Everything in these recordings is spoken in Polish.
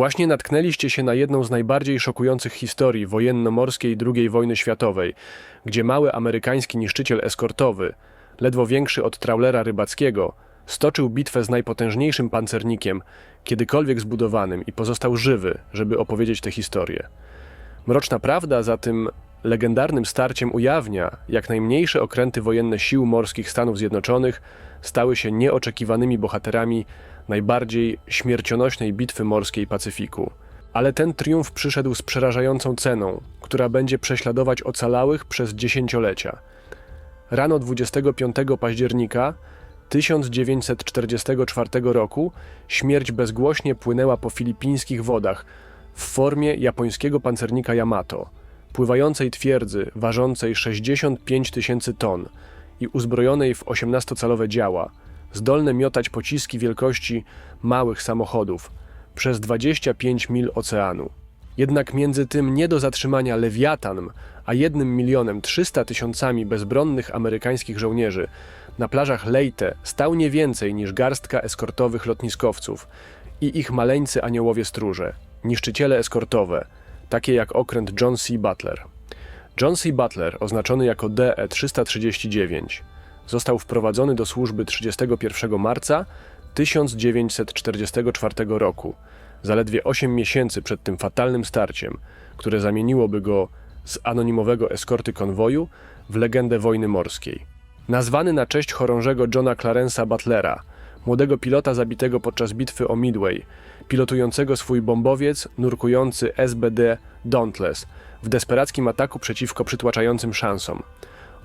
Właśnie natknęliście się na jedną z najbardziej szokujących historii wojenno-morskiej II wojny światowej, gdzie mały amerykański niszczyciel eskortowy, ledwo większy od trawlera rybackiego, stoczył bitwę z najpotężniejszym pancernikiem, kiedykolwiek zbudowanym i pozostał żywy, żeby opowiedzieć tę historię. Mroczna prawda za tym legendarnym starciem ujawnia, jak najmniejsze okręty wojenne sił morskich Stanów Zjednoczonych stały się nieoczekiwanymi bohaterami najbardziej śmiercionośnej bitwy morskiej Pacyfiku. Ale ten triumf przyszedł z przerażającą ceną, która będzie prześladować ocalałych przez dziesięciolecia. Rano 25 października 1944 roku śmierć bezgłośnie płynęła po filipińskich wodach w formie japońskiego pancernika Yamato, pływającej twierdzy ważącej 65 tysięcy ton i uzbrojonej w 18-calowe działa, zdolne miotać pociski wielkości małych samochodów przez 25 mil oceanu. Jednak między tym nie do zatrzymania Lewiatan, a jednym milionem 300 tysiącami bezbronnych amerykańskich żołnierzy na plażach Leyte stał nie więcej niż garstka eskortowych lotniskowców i ich maleńcy aniołowie stróże, niszczyciele eskortowe, takie jak okręt John C. Butler. John C. Butler, oznaczony jako E DE-339, został wprowadzony do służby 31 marca 1944 roku, zaledwie 8 miesięcy przed tym fatalnym starciem, które zamieniłoby go z anonimowego eskorty konwoju w legendę wojny morskiej. Nazwany na cześć chorążego Johna Clarence'a Butlera, młodego pilota zabitego podczas bitwy o Midway, pilotującego swój bombowiec nurkujący SBD Dauntless w desperackim ataku przeciwko przytłaczającym szansom.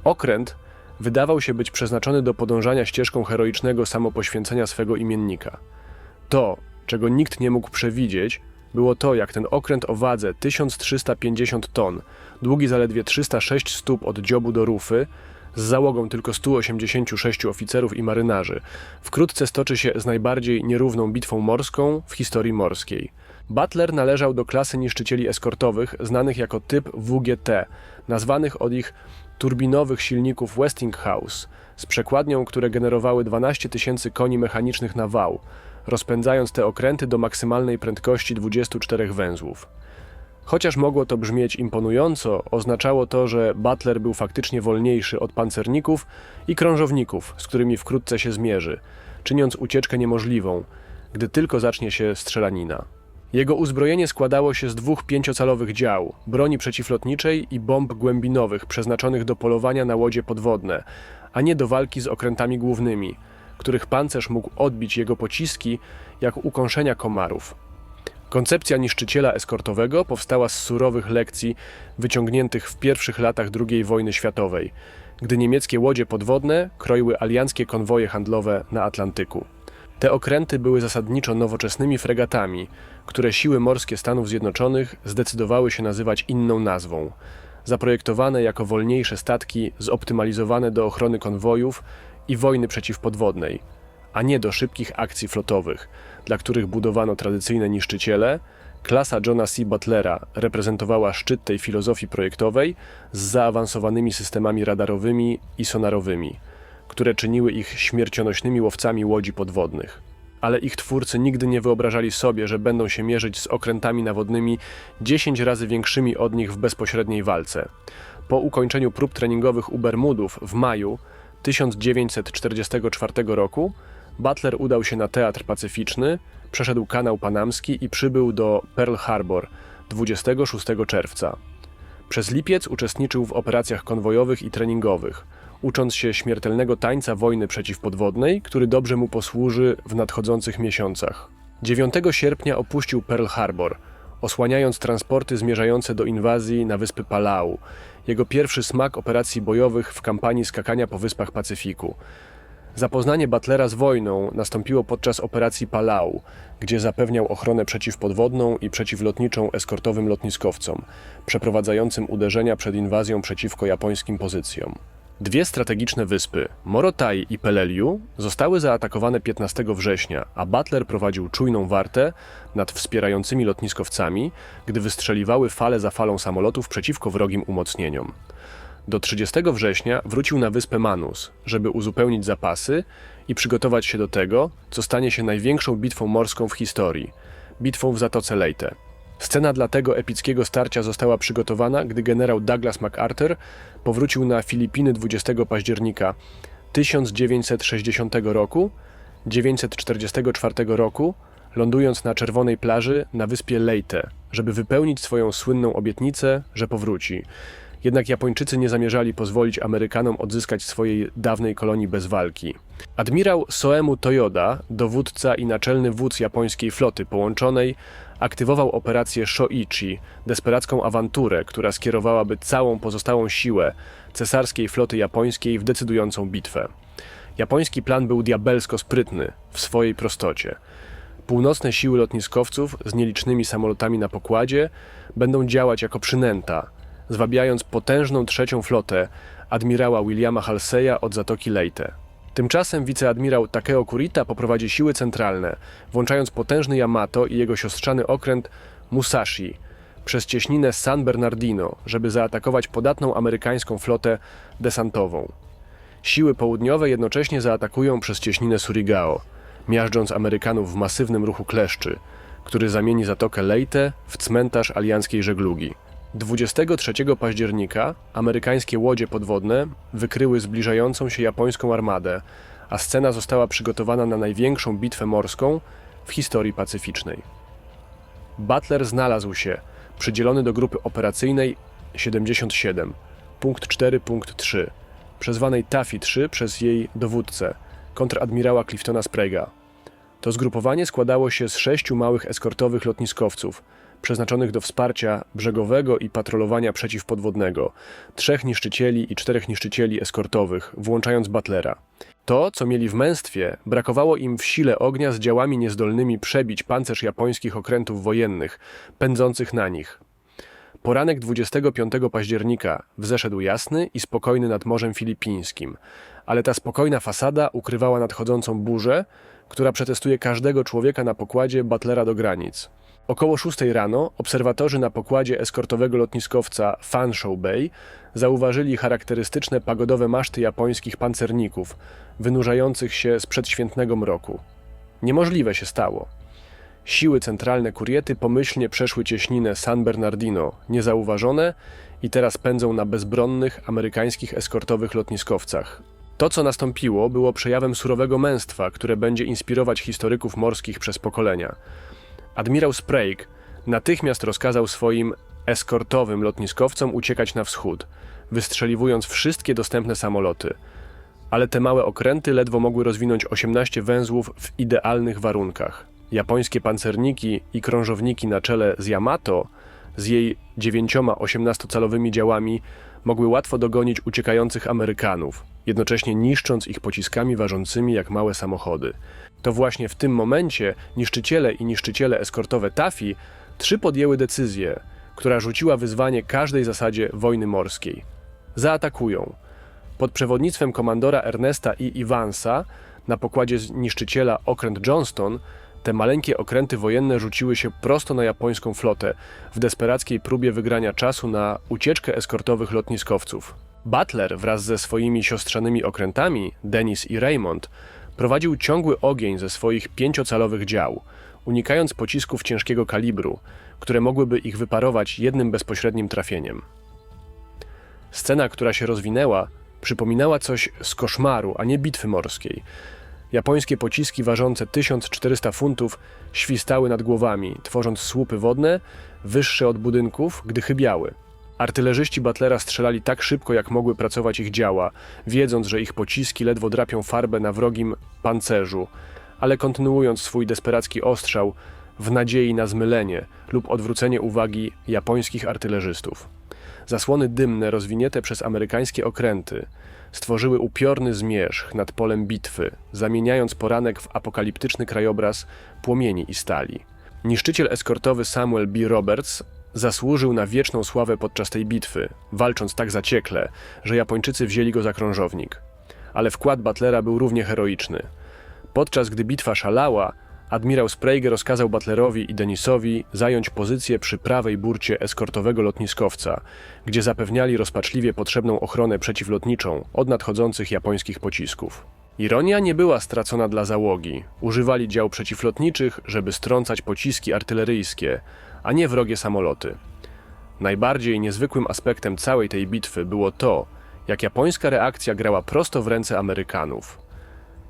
Okręt wydawał się być przeznaczony do podążania ścieżką heroicznego samopoświęcenia swego imiennika. To, czego nikt nie mógł przewidzieć, było to, jak ten okręt o wadze 1350 ton, długi zaledwie 306 stóp od dziobu do rufy, z załogą tylko 186 oficerów i marynarzy, wkrótce stoczy się z najbardziej nierówną bitwą morską w historii morskiej. Butler należał do klasy niszczycieli eskortowych znanych jako typ WGT, nazwanych od ich turbinowych silników Westinghouse, z przekładnią, które generowały 12 tysięcy koni mechanicznych na wał, rozpędzając te okręty do maksymalnej prędkości 24 węzłów. Chociaż mogło to brzmieć imponująco, oznaczało to, że Butler był faktycznie wolniejszy od pancerników i krążowników, z którymi wkrótce się zmierzy, czyniąc ucieczkę niemożliwą, gdy tylko zacznie się strzelanina. Jego uzbrojenie składało się z dwóch pięciocalowych dział, broni przeciwlotniczej i bomb głębinowych przeznaczonych do polowania na łodzie podwodne, a nie do walki z okrętami głównymi, których pancerz mógł odbić jego pociski jak ukąszenia komarów. Koncepcja niszczyciela eskortowego powstała z surowych lekcji wyciągniętych w pierwszych latach II wojny światowej, gdy niemieckie łodzie podwodne kroiły alianckie konwoje handlowe na Atlantyku. Te okręty były zasadniczo nowoczesnymi fregatami, które siły morskie Stanów Zjednoczonych zdecydowały się nazywać inną nazwą. Zaprojektowane jako wolniejsze statki zoptymalizowane do ochrony konwojów i wojny przeciwpodwodnej, a nie do szybkich akcji flotowych, dla których budowano tradycyjne niszczyciele, klasa Johna C. Butlera reprezentowała szczyt tej filozofii projektowej z zaawansowanymi systemami radarowymi i sonarowymi, które czyniły ich śmiercionośnymi łowcami łodzi podwodnych. Ale ich twórcy nigdy nie wyobrażali sobie, że będą się mierzyć z okrętami nawodnymi 10 razy większymi od nich w bezpośredniej walce. Po ukończeniu prób treningowych u Bermudów w maju 1944 roku Butler udał się na Teatr Pacyficzny, przeszedł kanał panamski i przybył do Pearl Harbor 26 czerwca. Przez lipiec uczestniczył w operacjach konwojowych i treningowych, ucząc się śmiertelnego tańca wojny przeciwpodwodnej, który dobrze mu posłuży w nadchodzących miesiącach. 9 sierpnia opuścił Pearl Harbor, osłaniając transporty zmierzające do inwazji na wyspy Palau, jego pierwszy smak operacji bojowych w kampanii skakania po wyspach Pacyfiku. Zapoznanie Butlera z wojną nastąpiło podczas operacji Palau, gdzie zapewniał ochronę przeciwpodwodną i przeciwlotniczą eskortowym lotniskowcom, przeprowadzającym uderzenia przed inwazją przeciwko japońskim pozycjom. Dwie strategiczne wyspy, Morotai i Peleliu, zostały zaatakowane 15 września, a Butler prowadził czujną wartę nad wspierającymi lotniskowcami, gdy wystrzeliwały fale za falą samolotów przeciwko wrogim umocnieniom. Do 30 września wrócił na wyspę Manus, żeby uzupełnić zapasy i przygotować się do tego, co stanie się największą bitwą morską w historii bitwą w Zatoce Leyte. Scena dla tego epickiego starcia została przygotowana, gdy generał Douglas MacArthur powrócił na Filipiny 20 października 1960 roku, 944 roku, lądując na czerwonej plaży na wyspie Leyte, żeby wypełnić swoją słynną obietnicę, że powróci. Jednak Japończycy nie zamierzali pozwolić Amerykanom odzyskać swojej dawnej kolonii bez walki. Admirał Soemu Toyoda, dowódca i naczelny wódz japońskiej floty połączonej, aktywował operację Shoichi, desperacką awanturę, która skierowałaby całą pozostałą siłę cesarskiej floty japońskiej w decydującą bitwę. Japoński plan był diabelsko sprytny w swojej prostocie. Północne siły lotniskowców z nielicznymi samolotami na pokładzie będą działać jako przynęta, zwabiając potężną trzecią flotę admirała Williama Halseya od Zatoki Leyte. Tymczasem wiceadmirał Takeo Kurita poprowadzi siły centralne, włączając potężny Yamato i jego siostrzany okręt Musashi przez cieśninę San Bernardino, żeby zaatakować podatną amerykańską flotę desantową. Siły południowe jednocześnie zaatakują przez cieśninę Surigao, miażdżąc Amerykanów w masywnym ruchu kleszczy, który zamieni Zatokę Leyte w cmentarz alianckiej żeglugi. 23 października amerykańskie łodzie podwodne wykryły zbliżającą się japońską armadę, a scena została przygotowana na największą bitwę morską w historii pacyficznej. Butler znalazł się przydzielony do grupy operacyjnej 77, punkt 4, punkt 3, przezwanej Taffy 3 przez jej dowódcę, kontradmirała Cliftona Sprayga. To zgrupowanie składało się z sześciu małych eskortowych lotniskowców, przeznaczonych do wsparcia brzegowego i patrolowania przeciwpodwodnego, trzech niszczycieli i czterech niszczycieli eskortowych, włączając Butlera. To, co mieli w męstwie, brakowało im w sile ognia z działami niezdolnymi przebić pancerz japońskich okrętów wojennych, pędzących na nich. Poranek 25 października wzeszedł jasny i spokojny nad Morzem Filipińskim, ale ta spokojna fasada ukrywała nadchodzącą burzę, która przetestuje każdego człowieka na pokładzie Butlera do granic. Około 6 rano obserwatorzy na pokładzie eskortowego lotniskowca Fanshawe Bay zauważyli charakterystyczne pagodowe maszty japońskich pancerników, wynurzających się z przedświętnego mroku. Niemożliwe się stało. Siły centralne Kuriety pomyślnie przeszły cieśninę San Bernardino, niezauważone, i teraz pędzą na bezbronnych amerykańskich eskortowych lotniskowcach. To, co nastąpiło, było przejawem surowego męstwa, które będzie inspirować historyków morskich przez pokolenia. Admirał Sprague natychmiast rozkazał swoim eskortowym lotniskowcom uciekać na wschód, wystrzeliwując wszystkie dostępne samoloty. Ale te małe okręty ledwo mogły rozwinąć 18 węzłów w idealnych warunkach. Japońskie pancerniki i krążowniki na czele z Yamato z jej dziewięcioma 18-calowymi działami mogły łatwo dogonić uciekających Amerykanów, jednocześnie niszcząc ich pociskami ważącymi jak małe samochody. To właśnie w tym momencie niszczyciele i niszczyciele eskortowe Tafi trzy podjęły decyzję, która rzuciła wyzwanie każdej zasadzie wojny morskiej. Zaatakują. Pod przewodnictwem komandora Ernesta i Iwansa na pokładzie niszczyciela okręt Johnston te maleńkie okręty wojenne rzuciły się prosto na japońską flotę w desperackiej próbie wygrania czasu na ucieczkę eskortowych lotniskowców. Butler wraz ze swoimi siostrzanymi okrętami, Dennis i Raymond, prowadził ciągły ogień ze swoich pięciocalowych dział, unikając pocisków ciężkiego kalibru, które mogłyby ich wyparować jednym bezpośrednim trafieniem. Scena, która się rozwinęła, przypominała coś z koszmaru, a nie bitwy morskiej. Japońskie pociski ważące 1400 funtów świstały nad głowami, tworząc słupy wodne wyższe od budynków, gdy chybiały. Artylerzyści Butlera strzelali tak szybko, jak mogły pracować ich działa, wiedząc, że ich pociski ledwo drapią farbę na wrogim pancerzu, ale kontynuując swój desperacki ostrzał w nadziei na zmylenie lub odwrócenie uwagi japońskich artylerzystów. Zasłony dymne rozwinięte przez amerykańskie okręty stworzyły upiorny zmierzch nad polem bitwy, zamieniając poranek w apokaliptyczny krajobraz płomieni i stali. Niszczyciel eskortowy Samuel B. Roberts zasłużył na wieczną sławę podczas tej bitwy, walcząc tak zaciekle, że Japończycy wzięli go za krążownik. Ale wkład Butlera był równie heroiczny. Podczas gdy bitwa szalała, admirał Sprague rozkazał Butlerowi i Denisowi zająć pozycję przy prawej burcie eskortowego lotniskowca, gdzie zapewniali rozpaczliwie potrzebną ochronę przeciwlotniczą od nadchodzących japońskich pocisków. Ironia nie była stracona dla załogi. Używali dział przeciwlotniczych, żeby strącać pociski artyleryjskie, a nie wrogie samoloty. Najbardziej niezwykłym aspektem całej tej bitwy było to, jak japońska reakcja grała prosto w ręce Amerykanów.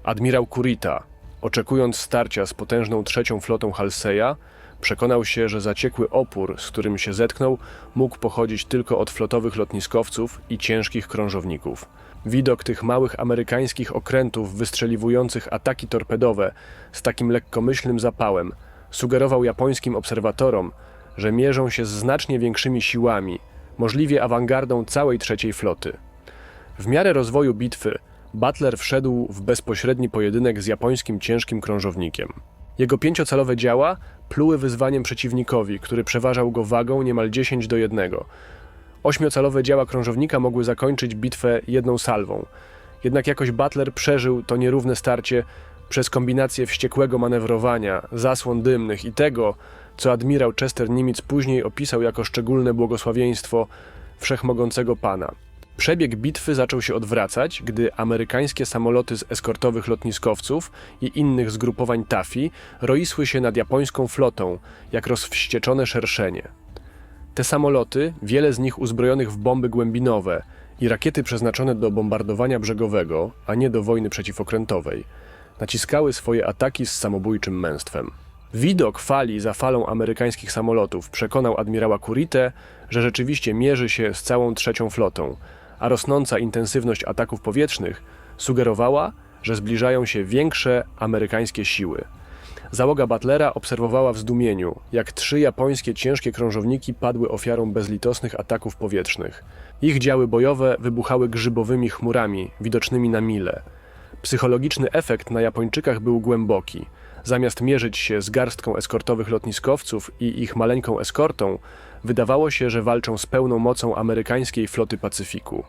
Admirał Kurita, oczekując starcia z potężną trzecią flotą Halseya, przekonał się, że zaciekły opór, z którym się zetknął, mógł pochodzić tylko od flotowych lotniskowców i ciężkich krążowników. Widok tych małych amerykańskich okrętów wystrzeliwujących ataki torpedowe z takim lekkomyślnym zapałem sugerował japońskim obserwatorom, że mierzą się z znacznie większymi siłami, możliwie awangardą całej trzeciej floty. W miarę rozwoju bitwy Butler wszedł w bezpośredni pojedynek z japońskim ciężkim krążownikiem. Jego pięciocalowe działa pluły wyzwaniem przeciwnikowi, który przeważał go wagą niemal 10 do 1. Ośmiocalowe działa krążownika mogły zakończyć bitwę jedną salwą. Jednak jakoś Butler przeżył to nierówne starcie przez kombinację wściekłego manewrowania, zasłon dymnych i tego, co admirał Chester Nimitz później opisał jako szczególne błogosławieństwo wszechmogącego pana. Przebieg bitwy zaczął się odwracać, gdy amerykańskie samoloty z eskortowych lotniskowców i innych zgrupowań TAFI roisły się nad japońską flotą, jak rozwścieczone szerszenie. Te samoloty, wiele z nich uzbrojonych w bomby głębinowe i rakiety przeznaczone do bombardowania brzegowego, a nie do wojny przeciwokrętowej, naciskały swoje ataki z samobójczym męstwem. Widok fali za falą amerykańskich samolotów przekonał admirała Kurite, że rzeczywiście mierzy się z całą trzecią flotą, a rosnąca intensywność ataków powietrznych sugerowała, że zbliżają się większe amerykańskie siły. Załoga Butlera obserwowała w zdumieniu, jak trzy japońskie ciężkie krążowniki padły ofiarą bezlitosnych ataków powietrznych. Ich działy bojowe wybuchały grzybowymi chmurami, widocznymi na mile. Psychologiczny efekt na Japończykach był głęboki. Zamiast mierzyć się z garstką eskortowych lotniskowców i ich maleńką eskortą, wydawało się, że walczą z pełną mocą amerykańskiej floty Pacyfiku.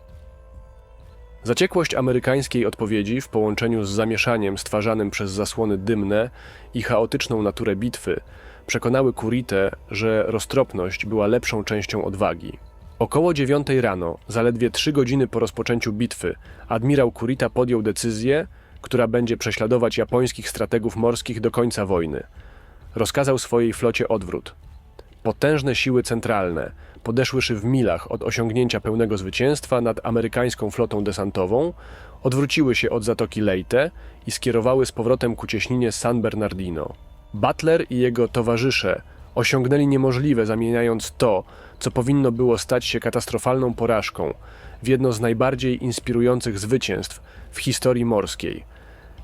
Zaciekłość amerykańskiej odpowiedzi w połączeniu z zamieszaniem stwarzanym przez zasłony dymne i chaotyczną naturę bitwy przekonały Kurite, że roztropność była lepszą częścią odwagi. Około dziewiątej rano, zaledwie trzy godziny po rozpoczęciu bitwy, admirał Kurita podjął decyzję, która będzie prześladować japońskich strategów morskich do końca wojny. Rozkazał swojej flocie odwrót. Potężne siły centralne, podeszłyszy w milach od osiągnięcia pełnego zwycięstwa nad amerykańską flotą desantową, odwróciły się od zatoki Leyte i skierowały z powrotem ku cieśninie San Bernardino. Butler i jego towarzysze osiągnęli niemożliwe, zamieniając to, co powinno było stać się katastrofalną porażką, w jedno z najbardziej inspirujących zwycięstw w historii morskiej.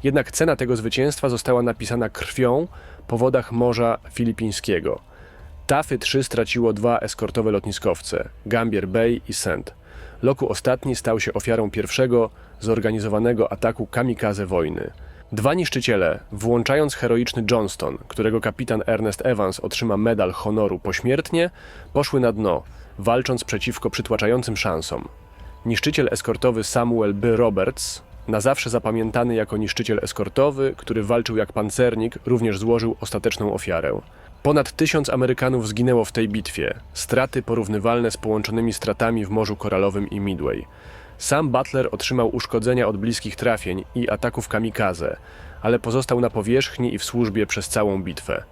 Jednak cena tego zwycięstwa została napisana krwią po wodach Morza Filipińskiego – Tafy 3 straciło dwa eskortowe lotniskowce, Gambier Bay i Sand. Loku ostatni stał się ofiarą pierwszego zorganizowanego ataku kamikaze wojny. Dwa niszczyciele, włączając heroiczny Johnston, którego kapitan Ernest Evans otrzyma medal honoru pośmiertnie, poszły na dno, walcząc przeciwko przytłaczającym szansom. Niszczyciel eskortowy Samuel B. Roberts, na zawsze zapamiętany jako niszczyciel eskortowy, który walczył jak pancernik, również złożył ostateczną ofiarę. Ponad tysiąc Amerykanów zginęło w tej bitwie, straty porównywalne z połączonymi stratami w Morzu Koralowym i Midway. Sam Butler otrzymał uszkodzenia od bliskich trafień i ataków kamikaze, ale pozostał na powierzchni i w służbie przez całą bitwę.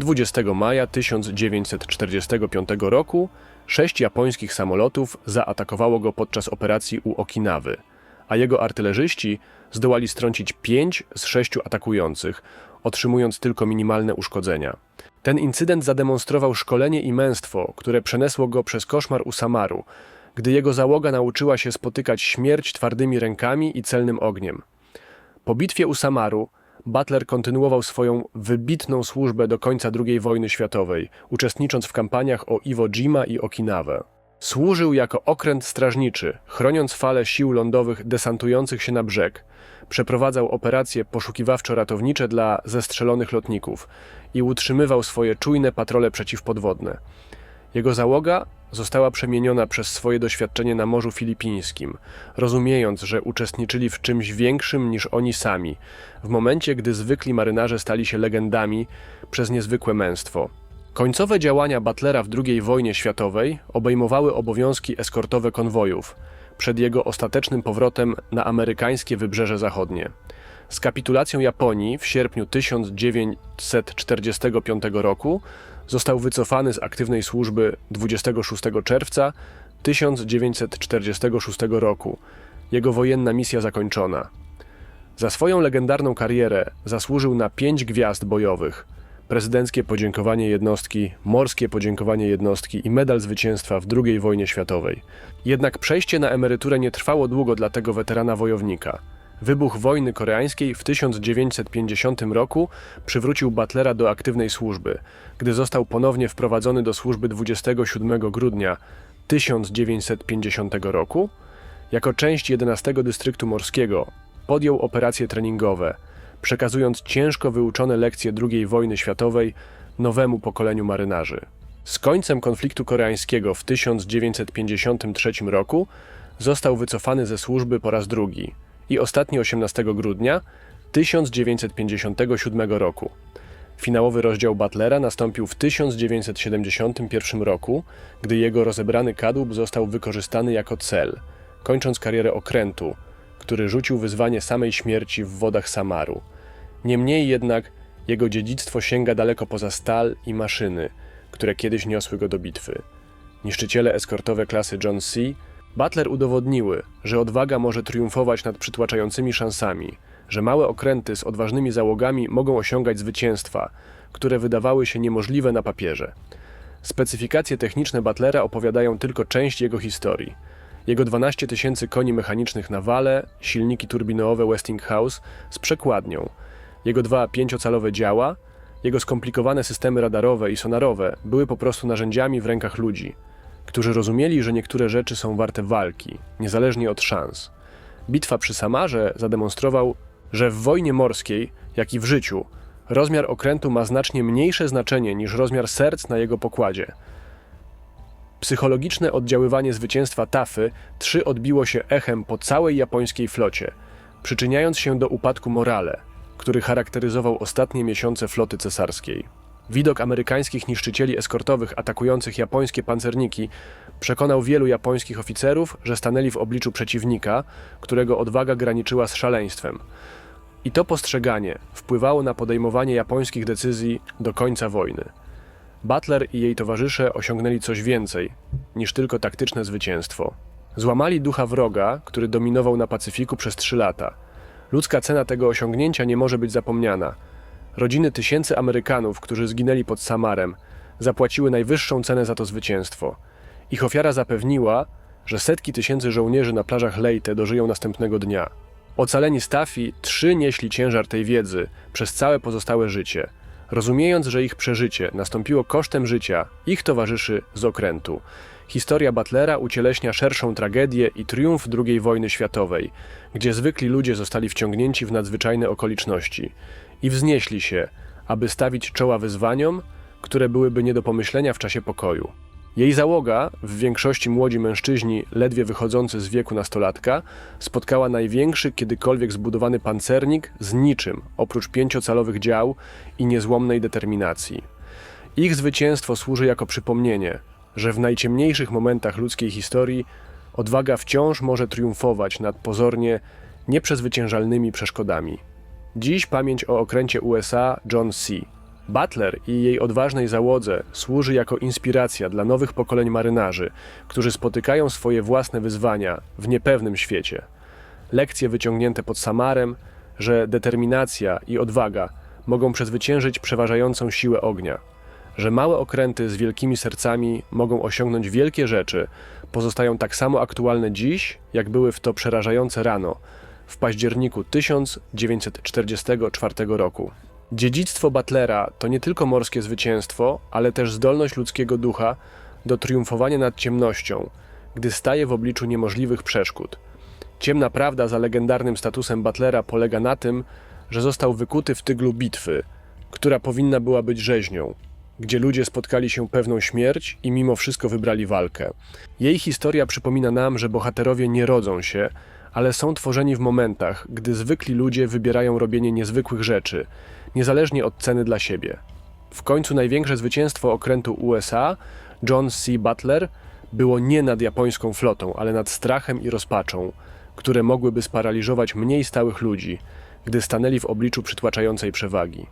20 maja 1945 roku sześć japońskich samolotów zaatakowało go podczas operacji u Okinawy, a jego artylerzyści zdołali strącić pięć z sześciu atakujących, otrzymując tylko minimalne uszkodzenia. Ten incydent zademonstrował szkolenie i męstwo, które przenesło go przez koszmar u Samaru, gdy jego załoga nauczyła się spotykać śmierć twardymi rękami i celnym ogniem. Po bitwie u Samaru Butler kontynuował swoją wybitną służbę do końca II wojny światowej, uczestnicząc w kampaniach o Iwo Jima i Okinawę. Służył jako okręt strażniczy, chroniąc fale sił lądowych desantujących się na brzeg. Przeprowadzał operacje poszukiwawczo-ratownicze dla zestrzelonych lotników i utrzymywał swoje czujne patrole przeciwpodwodne. Jego załoga została przemieniona przez swoje doświadczenie na Morzu Filipińskim, rozumiejąc, że uczestniczyli w czymś większym niż oni sami, w momencie gdy zwykli marynarze stali się legendami przez niezwykłe męstwo. Końcowe działania Butlera w II wojnie światowej obejmowały obowiązki eskortowe konwojów, przed jego ostatecznym powrotem na amerykańskie wybrzeże zachodnie. Z kapitulacją Japonii w sierpniu 1945 roku został wycofany z aktywnej służby 26 czerwca 1946 roku. Jego wojenna misja zakończona. Za swoją legendarną karierę zasłużył na pięć gwiazd bojowych, prezydenckie podziękowanie jednostki, morskie podziękowanie jednostki i medal zwycięstwa w II wojnie światowej. Jednak przejście na emeryturę nie trwało długo dla tego weterana wojownika. Wybuch wojny koreańskiej w 1950 roku przywrócił Butlera do aktywnej służby, gdy został ponownie wprowadzony do służby 27 grudnia 1950 roku. Jako część 11 Dystryktu Morskiego podjął operacje treningowe, przekazując ciężko wyuczone lekcje II wojny światowej nowemu pokoleniu marynarzy. Z końcem konfliktu koreańskiego w 1953 roku został wycofany ze służby po raz drugi i ostatni 18 grudnia 1957 roku. Finałowy rozdział Butlera nastąpił w 1971 roku, gdy jego rozebrany kadłub został wykorzystany jako cel, kończąc karierę okrętu, który rzucił wyzwanie samej śmierci w wodach Samaru. Niemniej jednak jego dziedzictwo sięga daleko poza stal i maszyny, które kiedyś niosły go do bitwy. Niszczyciele eskortowe klasy John C. Butler udowodniły, że odwaga może triumfować nad przytłaczającymi szansami, że małe okręty z odważnymi załogami mogą osiągać zwycięstwa, które wydawały się niemożliwe na papierze. Specyfikacje techniczne Butlera opowiadają tylko część jego historii. Jego 12 tysięcy koni mechanicznych na wale, silniki turbinowe Westinghouse z przekładnią, jego dwa pięciocalowe działa, jego skomplikowane systemy radarowe i sonarowe były po prostu narzędziami w rękach ludzi, którzy rozumieli, że niektóre rzeczy są warte walki, niezależnie od szans. Bitwa przy Samarze zademonstrował, że w wojnie morskiej, jak i w życiu, rozmiar okrętu ma znacznie mniejsze znaczenie niż rozmiar serc na jego pokładzie. Psychologiczne oddziaływanie zwycięstwa Tafy 3 odbiło się echem po całej japońskiej flocie, przyczyniając się do upadku morale, który charakteryzował ostatnie miesiące floty cesarskiej. Widok amerykańskich niszczycieli eskortowych atakujących japońskie pancerniki przekonał wielu japońskich oficerów, że stanęli w obliczu przeciwnika, którego odwaga graniczyła z szaleństwem. I to postrzeganie wpływało na podejmowanie japońskich decyzji do końca wojny. Butler i jej towarzysze osiągnęli coś więcej niż tylko taktyczne zwycięstwo. Złamali ducha wroga, który dominował na Pacyfiku przez trzy lata. Ludzka cena tego osiągnięcia nie może być zapomniana. Rodziny tysięcy Amerykanów, którzy zginęli pod Samarem, zapłaciły najwyższą cenę za to zwycięstwo. Ich ofiara zapewniła, że setki tysięcy żołnierzy na plażach Leyte dożyją następnego dnia. Ocaleni Staffi trzy nieśli ciężar tej wiedzy przez całe pozostałe życie, rozumiejąc, że ich przeżycie nastąpiło kosztem życia ich towarzyszy z okrętu. Historia Butlera ucieleśnia szerszą tragedię i triumf II wojny światowej, gdzie zwykli ludzie zostali wciągnięci w nadzwyczajne okoliczności i wznieśli się, aby stawić czoła wyzwaniom, które byłyby nie do pomyślenia w czasie pokoju. Jej załoga, w większości młodzi mężczyźni ledwie wychodzący z wieku nastolatka, spotkała największy kiedykolwiek zbudowany pancernik z niczym oprócz pięciocalowych dział i niezłomnej determinacji. Ich zwycięstwo służy jako przypomnienie, że w najciemniejszych momentach ludzkiej historii odwaga wciąż może triumfować nad pozornie nieprzezwyciężalnymi przeszkodami. Dziś pamięć o okręcie USA John C. Butler i jej odważnej załodze służy jako inspiracja dla nowych pokoleń marynarzy, którzy spotykają swoje własne wyzwania w niepewnym świecie. Lekcje wyciągnięte pod Samarem, że determinacja i odwaga mogą przezwyciężyć przeważającą siłę ognia, że małe okręty z wielkimi sercami mogą osiągnąć wielkie rzeczy, pozostają tak samo aktualne dziś, jak były w to przerażające rano, w październiku 1944 roku. Dziedzictwo Butlera to nie tylko morskie zwycięstwo, ale też zdolność ludzkiego ducha do triumfowania nad ciemnością, gdy staje w obliczu niemożliwych przeszkód. Ciemna prawda za legendarnym statusem Butlera polega na tym, że został wykuty w tyglu bitwy, która powinna była być rzeźnią, gdzie ludzie spotkali się pewną śmierć i mimo wszystko wybrali walkę. Jej historia przypomina nam, że bohaterowie nie rodzą się, ale są tworzeni w momentach, gdy zwykli ludzie wybierają robienie niezwykłych rzeczy, niezależnie od ceny dla siebie. W końcu największe zwycięstwo okrętu USA, John C. Butler, było nie nad japońską flotą, ale nad strachem i rozpaczą, które mogłyby sparaliżować mniej stałych ludzi, gdy stanęli w obliczu przytłaczającej przewagi.